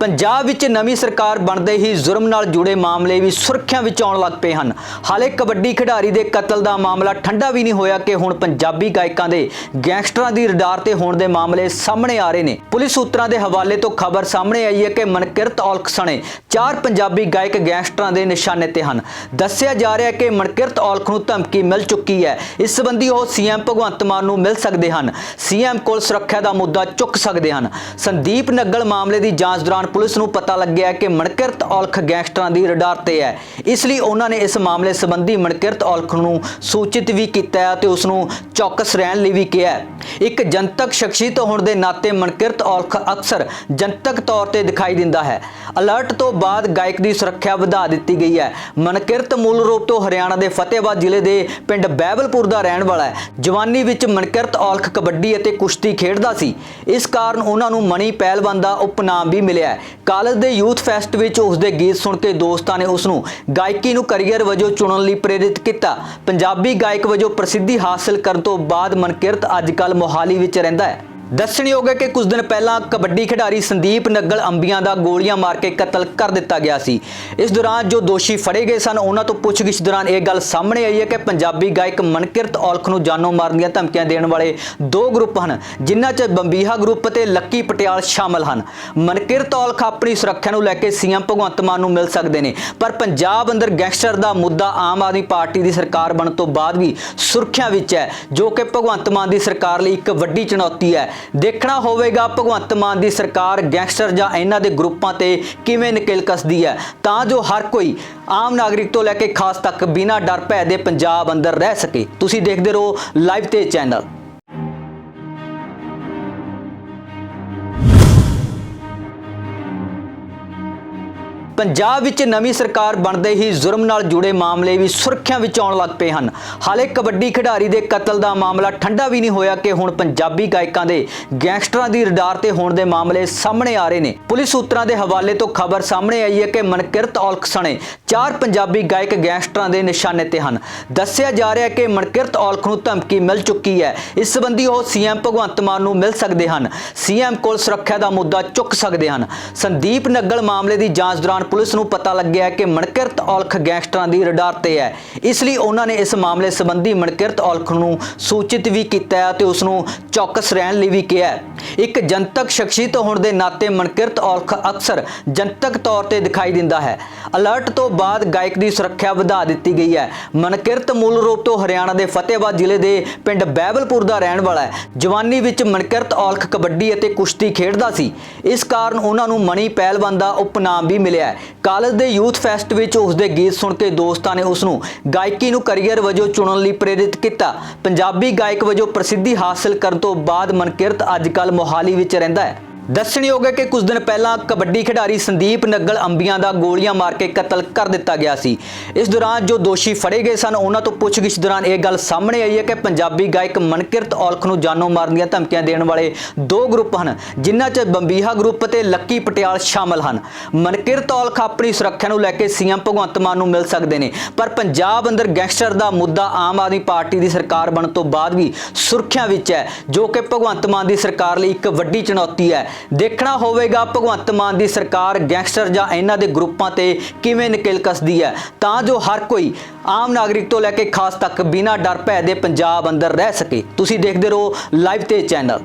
ਪੰਜਾਬ ਵਿੱਚ ਨਵੀਂ ਸਰਕਾਰ ਬਣਦੇ ਹੀ ਜ਼ੁਰਮ ਨਾਲ ਜੁੜੇ ਮਾਮਲੇ ਵੀ ਸੁਰੱਖਿਆ ਵਿੱਚ ਆਉਣ ਲੱਗ ਪਏ ਹਨ। ਹਾਲੇ ਕਬੱਡੀ ਖਿਡਾਰੀ ਦੇ ਕਤਲ ਦਾ ਮਾਮਲਾ ਠੰਡਾ ਵੀ ਨਹੀਂ ਹੋਇਆ ਕਿ ਹੁਣ ਪੰਜਾਬੀ ਗਾਇਕਾਂ ਦੇ ਗੈਂਗਸਟਰਾਂ ਦੀ ਰਡਾਰ ਤੇ ਹੋਣ ਦੇ ਮਾਮਲੇ ਸਾਹਮਣੇ ਆ ਰਹੇ ਨੇ। ਪੁਲਿਸ ਸੂਤਰਾਂ ਦੇ ਹਵਾਲੇ ਤੋਂ ਖਬਰ ਸਾਹਮਣੇ ਆਈ ਹੈ ਕਿ ਮਨਕਿਰਤ ਔਲਖ ਸਣੇ ਚਾਰ ਪੰਜਾਬੀ ਗਾਇਕ ਗੈਂਗਸਟਰਾਂ ਦੇ ਨਿਸ਼ਾਨੇ ਤੇ ਹਨ। ਦੱਸਿਆ ਜਾ ਰਿਹਾ ਹੈ ਕਿ ਮਨਕਿਰਤ ਔਲਖ ਨੂੰ ਧਮਕੀ ਮਿਲ ਚੁੱਕੀ ਹੈ। ਇਸ ਸੰਬੰਧੀ ਉਹ ਸੀਐਮ ਭਗਵੰਤ ਮਾਨ ਨੂੰ ਮਿਲ ਸਕਦੇ ਹਨ। ਸੀਐਮ ਕੋਲ ਸੁਰੱਖਿਆ ਦਾ ਮੁੱਦਾ ਚੁੱਕ ਸਕਦੇ ਹਨ। ਸੰਦੀਪ ਨੱਗਲ ਮਾਮਲੇ ਦੀ ਜਾਂਚ ਦੌਰਾਨ ਪੁਲਿਸ ਨੂੰ ਪਤਾ ਲੱਗਿਆ ਕਿ ਮਣਕਿਰਤ ਔਲਖ ਗੈਂਗਸਟਰਾਂ ਦੀ ਰਡਾਰ ਤੇ ਹੈ। ਇਸ ਲਈ ਉਹਨਾਂ ਨੇ ਇਸ ਮਾਮਲੇ ਸੰਬੰਧੀ ਮਨਕਿਰਤ ਔਲਖ ਨੂੰ ਸੂਚਿਤ ਵੀ ਕੀਤਾ ਹੈ ਤੇ ਉਸ ਨੂੰ ਚੌਕਸ ਰਹਿਣ ਲਈ ਵੀ ਕਿਹਾ ਹੈ। ਇੱਕ ਜਨਤਕ ਸ਼ਖਸੀਅਤ ਹੋਣ ਦੇ ਨਾਤੇ ਮਨਕਿਰਤ ਔਲਖ ਅਕਸਰ ਜਨਤਕ ਤੌਰ ਤੇ ਦਿਖਾਈ ਦਿੰਦਾ ਹੈ। ਅਲਰਟ ਤੋਂ ਬਾਅਦ ਗਾਇਕ ਦੀ ਸੁਰੱਖਿਆ ਵਧਾ ਦਿੱਤੀ ਗਈ ਹੈ। ਮਨਕਿਰਤ ਮੂਲ ਰੂਪ ਤੋਂ ਹਰਿਆਣਾ ਦੇ ਫਤਿਹਬਾਦ ਜ਼ਿਲ੍ਹੇ ਦੇ ਪਿੰਡ ਬਹਿਬਲਪੁਰ ਦਾ ਰਹਿਣ ਵਾਲਾ ਹੈ। ਜਵਾਨੀ ਵਿੱਚ ਮਨਕਿਰਤ ਔਲਖ ਕਬੱਡੀ ਅਤੇ ਕੁਸ਼ਤੀ ਖੇਡਦਾ ਸੀ। ਇਸ ਕਾਰਨ ਉਹਨਾਂ ਨੂੰ ਮਣੀ ਪਹਿਲਵਾਨ ਦਾ ਉਪਨਾਮ ਵੀ ਮਿਲਿਆ ਕਾਲਜ ਦੇ ਯੂਥ ਫੈਸਟ ਵਿੱਚ ਉਸ ਦੇ ਗੀਤ ਸੁਣ ਕੇ ਦੋਸਤਾਂ ਨੇ ਉਸ ਨੂੰ ਗਾਇਕੀ ਨੂੰ ਕੈਰੀਅਰ ਵਜੋਂ ਚੁਣਨ ਲਈ ਪ੍ਰੇਰਿਤ ਕੀਤਾ। ਪੰਜਾਬੀ ਗਾਇਕ ਵਜੋਂ ਪ੍ਰਸਿੱਧੀ ਹਾਸਲ ਕਰਨ ਤੋਂ ਬਾਅਦ ਮਨਕਿਰਤ ਅੱਜਕੱਲ ਮੋਹਾਲੀ ਵਿੱਚ ਰਹਿੰਦਾ ਹੈ। ਦੱਸਣਯੋਗ ਹੈ ਕਿ ਕੁਝ ਦਿਨ ਪਹਿਲਾਂ ਕਬੱਡੀ ਖਿਡਾਰੀ ਸੰਦੀਪ ਨੱਗਲ ਅੰਬੀਆਂ ਦਾ ਗੋਲੀਆਂ ਮਾਰ ਕੇ ਕਤਲ ਕਰ ਦਿੱਤਾ ਗਿਆ ਸੀ। ਇਸ ਦੌਰਾਨ ਜੋ ਦੋਸ਼ੀ ਫੜੇ ਗਏ ਸਨ, ਉਹਨਾਂ ਤੋਂ ਪੁੱਛਗਿੱਛ ਦੌਰਾਨ ਇਹ ਗੱਲ ਸਾਹਮਣੇ ਆਈ ਹੈ ਕਿ ਪੰਜਾਬੀ ਗਾਇਕ ਮਨਕਿਰਤ ਔਲਖ ਨੂੰ ਜਾਨੋਂ ਮਾਰਨ ਦੀਆਂ ਧਮਕੀਆਂ ਦੇਣ ਵਾਲੇ ਦੋ ਗਰੁੱਪ ਹਨ, ਜਿਨ੍ਹਾਂ 'ਚ ਬੰਬੀਹਾ ਗਰੁੱਪ ਤੇ ਲੱਕੀ ਪਟਿਆਲ ਸ਼ਾਮਲ ਹਨ। ਮਨਕਿਰਤ ਔਲਖ ਆਪਣੀ ਸੁਰੱਖਿਆ ਨੂੰ ਲੈ ਕੇ ਸੀਐਮ ਭਗਵੰਤ ਮਾਨ ਨੂੰ ਮਿਲ ਸਕਦੇ ਨੇ, ਪਰ ਪੰਜਾਬ ਅੰਦਰ ਗੈਂਗਸਟਰ ਦਾ ਮੁੱਦਾ ਆਮ ਆਦਮੀ ਪਾਰਟੀ ਦੀ ਸਰਕਾਰ ਬਣਨ ਤੋਂ ਬਾਅਦ ਵੀ ਸੁਰੱਖਿਆ ਵਿੱਚ ਹੈ, ਜੋ ਕਿ ਭਗਵੰਤ ਮਾਨ ਦੀ ਸਰਕਾਰ ਲਈ ਇੱਕ ਵੱਡੀ ਚੁਣੌਤੀ ਹੈ। ਦੇਖਣਾ ਹੋਵੇਗਾ ਭਗਵੰਤ ਮਾਨ ਦੀ ਸਰਕਾਰ ਗੈਂਗਸਟਰ ਜਾਂ ਇਹਨਾਂ ਦੇ ਗਰੁੱਪਾਂ ਤੇ ਕਿਵੇਂ ਨਿਕਲ ਕੱਸਦੀ ਹੈ। ਤਾਂ ਜੋ ਹਰ ਕੋਈ ਆਮ ਨਾਗਰਿਕ ਤੋਂ ਲੈ ਕੇ ਖਾਸ ਤੱਕ ਬਿਨਾਂ ਡਰ ਭੈ ਦੇ ਪੰਜਾਬ ਅੰਦਰ ਰਹਿ ਸਕੇ। ਤੁਸੀਂ ਦੇਖਦੇ ਰਹੋ ਲਾਈਵ ਤੇ ਚੈਨਲ। ਪੰਜਾਬ ਵਿੱਚ ਨਵੀਂ ਸਰਕਾਰ ਬਣਦੇ ਹੀ ਜ਼ੁਰਮ ਨਾਲ ਜੁੜੇ ਮਾਮਲੇ ਵੀ ਸੁਰੱਖਿਆ ਵਿੱਚ ਆਉਣ ਲੱਗ ਪਏ ਹਨ। ਹਾਲੇ ਕਬੱਡੀ ਖਿਡਾਰੀ ਦੇ ਕਤਲ ਦਾ ਮਾਮਲਾ ਠੰਡਾ ਵੀ ਨਹੀਂ ਹੋਇਆ ਕਿ ਹੁਣ ਪੰਜਾਬੀ ਗਾਇਕਾਂ ਦੇ ਗੈਂਗਸਟਰਾਂ ਦੀ ਰਡਾਰ ਤੇ ਹੋਣ ਦੇ ਮਾਮਲੇ ਸਾਹਮਣੇ ਆ ਰਹੇ ਨੇ। ਪੁਲਿਸ ਸੂਤਰਾਂ ਦੇ ਹਵਾਲੇ ਤੋਂ ਖਬਰ ਸਾਹਮਣੇ ਆਈ ਹੈ ਕਿ ਮਨਕਿਰਤ ਔਲਖ ਸਣੇ ਚਾਰ ਪੰਜਾਬੀ ਗਾਇਕ ਗੈਂਗਸਟਰਾਂ ਦੇ ਨਿਸ਼ਾਨੇ ਤੇ ਹਨ। ਦੱਸਿਆ ਜਾ ਰਿਹਾ ਹੈ ਕਿ ਮਨਕਿਰਤ ਔਲਖ ਨੂੰ ਧਮਕੀ ਮਿਲ ਚੁੱਕੀ ਹੈ। ਇਸ ਸੰਬੰਧੀ ਉਹ ਸੀਐਮ ਭਗਵੰਤ ਮਾਨ ਨੂੰ ਮਿਲ ਸਕਦੇ ਹਨ। ਸੀਐਮ ਕੋਲ ਸੁਰੱਖਿਆ ਦਾ ਮੁੱਦਾ ਚੁੱਕ ਸਕਦੇ ਹਨ। ਸੰਦੀਪ ਨੱਗਲ ਮਾਮਲੇ ਦੀ ਜਾਂਚ ਦੌਰਾਨ ਪੁਲਿਸ ਨੂੰ ਪਤਾ ਲੱਗਿਆ ਕਿ ਮਨਕਿਰਤ ਔਲਖ ਗੈਂਗਸਟਰਾਂ ਦੀ ਰਡਾਰ ਤੇ ਹੈ। ਇਸ ਲਈ ਉਹਨਾਂ ਨੇ ਇਸ ਮਾਮਲੇ ਸੰਬੰਧੀ ਮਨਕਿਰਤ ਔਲਖ ਨੂੰ ਸੂਚਿਤ ਵੀ ਕੀਤਾ ਹੈ ਤੇ ਉਸ ਨੂੰ ਚੌਕਸ ਰਹਿਣ ਲਈ ਵੀ ਕਿਹਾ ਇੱਕ ਜਨਤਕ ਸ਼ਖਸੀਅਤ ਹੋਣ ਦੇ ਨਾਤੇ ਮਨਕਿਰਤ ਔਲਖ ਅਕਸਰ ਜਨਤਕ ਤੌਰ ਤੇ ਦਿਖਾਈ ਦਿੰਦਾ ਹੈ। ਅਲਰਟ ਤੋਂ ਬਾਅਦ ਗਾਇਕ ਦੀ ਸੁਰੱਖਿਆ ਵਧਾ ਦਿੱਤੀ ਗਈ ਹੈ। ਮਨਕਿਰਤ ਮੂਲ ਰੂਪ ਤੋਂ ਹਰਿਆਣਾ ਦੇ ਫਤਿਹਬਾਦ ਜ਼ਿਲ੍ਹੇ ਦੇ ਪਿੰਡ ਬਹਿਬਲਪੁਰ ਦਾ ਰਹਿਣ ਵਾਲਾ ਹੈ। ਜਵਾਨੀ ਵਿੱਚ ਮਨਕਿਰਤ ਔਲਖ ਕਬੱਡੀ ਅਤੇ ਕੁਸ਼ਤੀ ਖੇਡਦਾ ਸੀ। ਇਸ ਕਾਰਨ ਉਹਨਾਂ ਨੂੰ ਮਣੀ ਪਹਿਲਵਾਨ ਦਾ ਉਪਨਾਮ ਵੀ ਮਿਲਿਆ ਹੈ। ਕਾਲਜ ਦੇ ਯੂਥ ਫੈਸਟ ਵਿੱਚ ਉਸ ਦੇ ਗੀਤ ਸੁਣ ਕੇ ਦੋਸਤਾਂ ਨੇ ਉਸ ਨੂੰ ਗਾਇਕੀ ਨੂੰ ਕੈਰੀਅਰ ਵਜੋਂ ਚੁਣਨ ਲਈ ਪ੍ਰੇਰਿਤ ਕੀਤਾ। ਪੰਜਾਬੀ ਗਾਇਕ ਵਜੋਂ ਪ੍ਰਸਿੱਧੀ ਹਾਸਲ ਕਰਨ ਤੋਂ ਬਾਅਦ ਮਨਕਿਰਤ ਅੱਜਕੱਲ ਮੋਹਾਲੀ ਵਿੱਚ ਰਹਿੰਦਾ ਹੈ। ਦੱਸਣਯੋਗ ਹੈ ਕਿ ਕੁਝ ਦਿਨ ਪਹਿਲਾਂ ਕਬੱਡੀ ਖਿਡਾਰੀ ਸੰਦੀਪ ਨੱਗਲ ਅੰਬੀਆਂ ਦਾ ਗੋਲੀਆਂ ਮਾਰ ਕੇ ਕਤਲ ਕਰ ਦਿੱਤਾ ਗਿਆ ਸੀ। ਇਸ ਦੌਰਾਨ ਜੋ ਦੋਸ਼ੀ ਫੜੇ ਗਏ ਸਨ, ਉਹਨਾਂ ਤੋਂ ਪੁੱਛਗਿੱਛ ਦੌਰਾਨ ਇਹ ਗੱਲ ਸਾਹਮਣੇ ਆਈ ਹੈ ਕਿ ਪੰਜਾਬੀ ਗਾਇਕ ਮਨਕਿਰਤ ਔਲਖ ਨੂੰ ਜਾਨੋਂ ਮਾਰਨ ਦੀਆਂ ਧਮਕੀਆਂ ਦੇਣ ਵਾਲੇ ਦੋ ਗਰੁੱਪ ਹਨ, ਜਿਨ੍ਹਾਂ 'ਚ ਬੰਬੀਹਾ ਗਰੁੱਪ ਤੇ ਲੱਕੀ ਪਟਿਆਲ ਸ਼ਾਮਲ ਹਨ। ਮਨਕਿਰਤ ਔਲਖ ਆਪਣੀ ਸੁਰੱਖਿਆ ਨੂੰ ਲੈ ਕੇ ਸੀਐਮ ਭਗਵੰਤ ਮਾਨ ਨੂੰ ਮਿਲ ਸਕਦੇ ਨੇ, ਪਰ ਪੰਜਾਬ ਅੰਦਰ ਗੈਂਗਸਟਰ ਦਾ ਮੁੱਦਾ ਆਮ ਆਦਮੀ ਪਾਰਟੀ ਦੀ ਸਰਕਾਰ ਬਣਨ ਤੋਂ ਬਾਅਦ ਵੀ ਸੁਰੱਖਿਆ ਵਿੱਚ ਹੈ, ਜੋ ਕਿ ਭਗਵੰਤ ਮਾਨ ਦੀ ਸਰਕਾਰ ਲਈ ਇੱਕ ਵੱਡੀ ਚੁਣੌਤੀ ਹੈ। ਦੇਖਣਾ ਹੋਵੇਗਾ ਭਗਵੰਤ ਮਾਨ ਦੀ ਸਰਕਾਰ, ਗੈਂਗਸਟਰ ਜਾਂ ਇਹਨਾਂ ਦੇ ਗਰੁੱਪਾਂ ਤੇ ਕਿਵੇਂ ਨਿਕਲ ਕੱਸਦੀ ਹੈ। ਤਾਂ ਜੋ ਹਰ ਕੋਈ ਆਮ ਨਾਗਰਿਕ ਤੋਂ ਲੈ ਕੇ ਖਾਸ ਤੱਕ ਬਿਨਾਂ ਡਰ ਭੈ ਦੇ ਪੰਜਾਬ ਅੰਦਰ ਰਹਿ ਸਕੇ। ਤੁਸੀਂ ਦੇਖਦੇ ਰਹੋ ਲਾਈਵ ਤੇ ਚੈਨਲ।